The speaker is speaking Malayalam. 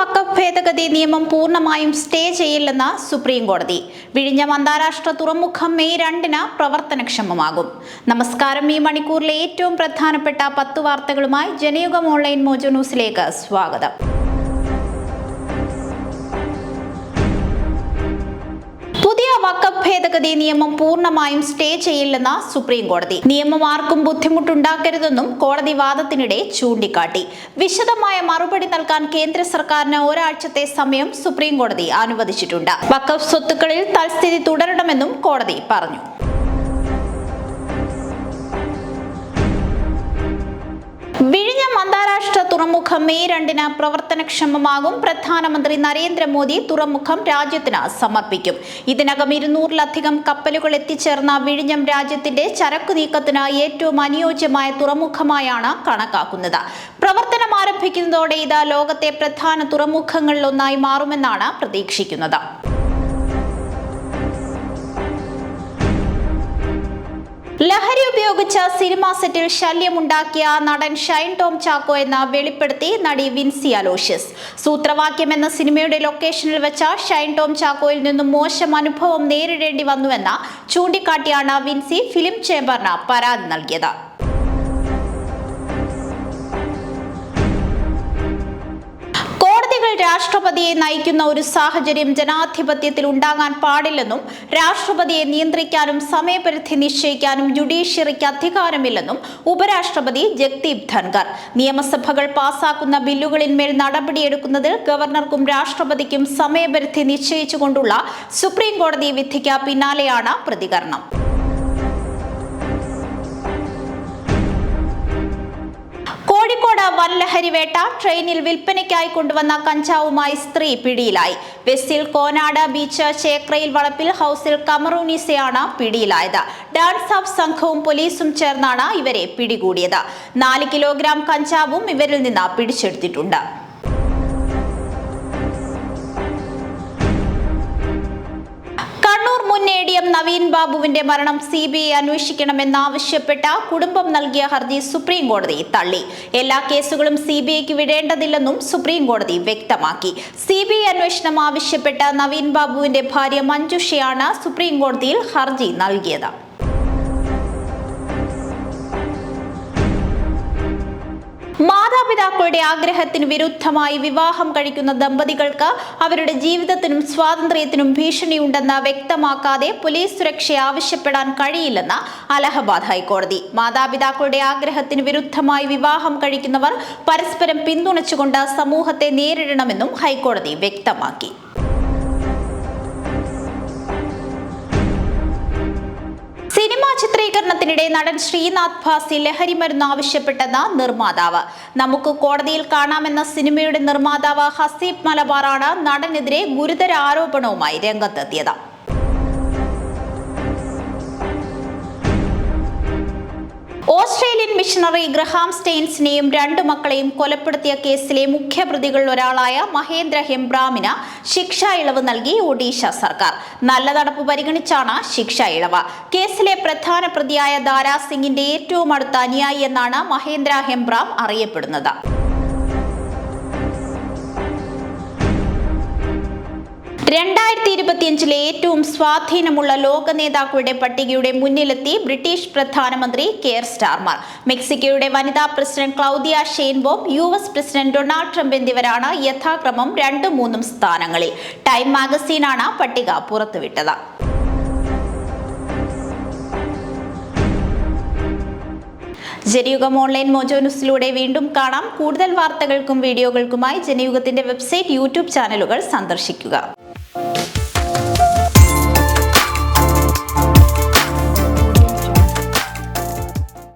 വക്കഫ് ഭേദഗതി നിയമം പൂർണമായും സ്റ്റേ ചെയ്യില്ലെന്ന് സുപ്രീം കോടതി വിഴിഞ്ഞം അന്താരാഷ്ട്ര തുറമുഖം മെയ് രണ്ടിന് പ്രവർത്തനക്ഷമമാകും. നമസ്കാരം. ഈ മണിക്കൂറിലെ ഏറ്റവും പ്രധാനപ്പെട്ട പത്ത് വാർത്തകളുമായി ജനയുഗം ഓൺലൈൻ മോജോ ന്യൂസിലേക്ക് സ്വാഗതം. ഭേദഗതി നിയമം പൂർണമായും സ്റ്റേ ചെയ്യില്ലെന്ന സുപ്രീം കോടതി. നിയമം ആർക്കും ബുദ്ധിമുട്ടുണ്ടാക്കരുതെന്നും കോടതി വാദത്തിനിടെ ചൂണ്ടിക്കാട്ടി. വിശദമായ മറുപടി നൽകാൻ കേന്ദ്ര സർക്കാരിന് ഒരാഴ്ചത്തെ സമയം സുപ്രീം കോടതി അനുവദിച്ചിട്ടുണ്ട്. വക്കഫ് സ്വത്തുക്കളിൽ തൽസ്ഥിതി തുടരണമെന്നും കോടതി പറഞ്ഞു. തുറമുഖം മെയ് രണ്ടിന് പ്രവർത്തനക്ഷമമാകും. പ്രധാനമന്ത്രി നരേന്ദ്രമോദി തുറമുഖം രാജ്യത്തിന് സമർപ്പിക്കും. ഇതിനകം ഇരുന്നൂറിലധികം കപ്പലുകൾ എത്തിച്ചേർന്ന വിഴിഞ്ഞം രാജ്യത്തിന്റെ ചരക്കു നീക്കത്തിന് ഏറ്റവും അനുയോജ്യമായ തുറമുഖമായാണ് കണക്കാക്കുന്നത്. പ്രവർത്തനം ആരംഭിക്കുന്നതോടെ ഇത് ലോകത്തെ പ്രധാന തുറമുഖങ്ങളിലൊന്നായി മാറുമെന്നാണ് പ്രതീക്ഷിക്കുന്നത്. ലഹരി ഉപയോഗിച്ച സിനിമാ സെറ്റിൽ ശല്യമുണ്ടാക്കിയ നടൻ ഷൈൻ ടോം ചാക്കോ എന്ന് വെളിപ്പെടുത്തി നടി വിൻസി അലോഷ്യസ്. സൂത്രവാക്യം എന്ന സിനിമയുടെ ലൊക്കേഷനിൽ വെച്ച ഷൈൻ ടോം ചാക്കോയിൽ നിന്നും മോശം അനുഭവം നേരിടേണ്ടി വന്നുവെന്ന ചൂണ്ടിക്കാട്ടിയാണ് വിൻസി ഫിലിം ചേംബറിന് പരാതി നൽകിയത്. രാഷ്ട്രപതിയെ നയിക്കുന്ന ഒരു സാഹചര്യം ജനാധിപത്യത്തിൽ ഉണ്ടാകാൻ പാടില്ലെന്നും രാഷ്ട്രപതിയെ നിയന്ത്രിക്കാനും സമയപരിധി നിശ്ചയിക്കാനും ജുഡീഷ്യറിക്ക് അധികാരമില്ലെന്നും ഉപരാഷ്ട്രപതി ജഗ്ദീപ് ധൻഖർ. നിയമസഭകൾ പാസാക്കുന്ന ബില്ലുകളിന്മേൽ നടപടിയെടുക്കുന്നതിൽ ഗവർണർക്കും രാഷ്ട്രപതിക്കും സമയപരിധി നിശ്ചയിച്ചുകൊണ്ടുള്ള സുപ്രീം കോടതി വിധിക്ക് പിന്നാലെയാണ് പ്രതികരണം. വൻലഹരി വേട്ട ട്രെയിനിൽ വിൽപ്പനയ്ക്കായി കൊണ്ടുവന്ന കഞ്ചാവുമായി സ്ത്രീ പിടിയിലായി. വെസ്റ്റിൽ കോനാട് ബീച്ച് ചേക്രയിൽ വളപ്പിൽ ഹൌസിൽ കമറൂനീസയാണ് പിടിയിലായത്. ഡാൻസ് ഓഫ് സംഘവും പോലീസും ചേർന്നാണ് ഇവരെ പിടികൂടിയത്. നാല് കിലോഗ്രാം കഞ്ചാവും ഇവരിൽ നിന്ന് പിടിച്ചെടുത്തിട്ടുണ്ട്. മുൻ എ ഡി എം നവീൻ ബാബുവിന്റെ മരണം സി ബി ഐ അന്വേഷിക്കണമെന്നാവശ്യപ്പെട്ട കുടുംബം നൽകിയ ഹർജി സുപ്രീം കോടതി തള്ളി. എല്ലാ കേസുകളും സി ബി ഐക്ക് വിടേണ്ടതില്ലെന്നും സുപ്രീം കോടതി വ്യക്തമാക്കി. സി ബി ഐ അന്വേഷണം ആവശ്യപ്പെട്ട നവീൻ ബാബുവിന്റെ ഭാര്യ മഞ്ജുഷയാണ് സുപ്രീം കോടതിയിൽ ഹർജി നൽകിയത്. മാതാപിതാക്കളുടെ ആഗ്രഹത്തിന് വിരുദ്ധമായി വിവാഹം കഴിക്കുന്ന ദമ്പതികൾക്ക് അവരുടെ ജീവിതത്തിനും സ്വാതന്ത്ര്യത്തിനും ഭീഷണിയുണ്ടെന്ന് വ്യക്തമാക്കാതെ പോലീസ് സുരക്ഷ ആവശ്യപ്പെടാൻ കഴിയില്ലെന്ന് അലഹബാദ് ഹൈക്കോടതി. മാതാപിതാക്കളുടെ ആഗ്രഹത്തിന് വിരുദ്ധമായി വിവാഹം കഴിക്കുന്നവർ പരസ്പരം പിന്തുണച്ചുകൊണ്ട് സമൂഹത്തെ നേരിടണമെന്നും ഹൈക്കോടതി വ്യക്തമാക്കി. ചിത്രീകരണത്തിനിടെ നടൻ ശ്രീനാഥ് ഭാസി ലഹരി മരുന്ന് ആവശ്യപ്പെട്ടെന്ന നിർമ്മാതാവ്. നമുക്ക് കോടതിയിൽ കാണാമെന്ന സിനിമയുടെ നിർമ്മാതാവ് ഹസീബ് മലബാറാണ് നടനെതിരെ ഗുരുതര ആരോപണവുമായി രംഗത്തെത്തിയത്. ഓസ്ട്രേലിയൻ മിഷണറി ഗ്രഹാം സ്റ്റെയിൻസിനെയും രണ്ടു മക്കളെയും കൊലപ്പെടുത്തിയ കേസിലെ മുഖ്യപ്രതികളിൽ ഒരാളായ മഹേന്ദ്ര ഹെംബ്രാമിന് ശിക്ഷ ഇളവ് നൽകി ഒഡീഷ സർക്കാർ. നല്ല നടപ്പ് പരിഗണിച്ചാണ് ശിക്ഷ ഇളവ്. കേസിലെ പ്രധാന പ്രതിയായ ദാരാ സിംഗിന്റെ ഏറ്റവും അടുത്ത അനുയായി എന്നാണ് മഹേന്ദ്ര ഹെംബ്രാം അറിയപ്പെടുന്നത്. രണ്ടായിരത്തി ഇരുപത്തിയഞ്ചിലെ ഏറ്റവും സ്വാധീനമുള്ള ലോക നേതാക്കളുടെ പട്ടികയുടെ മുന്നിലെത്തി ബ്രിട്ടീഷ് പ്രധാനമന്ത്രി കെയർ സ്റ്റാർമർ. മെക്സിക്കോയുടെ വനിതാ president Claudia Sheinbaum U S president Donald Trump എന്നിവരാണ് യഥാക്രമം രണ്ടും മൂന്നും സ്ഥാനങ്ങളിൽ. ടൈം മാഗസീനാണ് പട്ടിക പുറത്തുവിട്ടത്. ജനയുഗം ഓൺലൈൻ മോജോ ന്യൂസിലൂടെ വീണ്ടും കാണാം. കൂടുതൽ വാർത്തകൾക്കും വീഡിയോകൾക്കുമായി ജനയുഗത്തിന്റെ വെബ്സൈറ്റ് യൂട്യൂബ് ചാനലുകൾ സന്ദർശിക്കുക.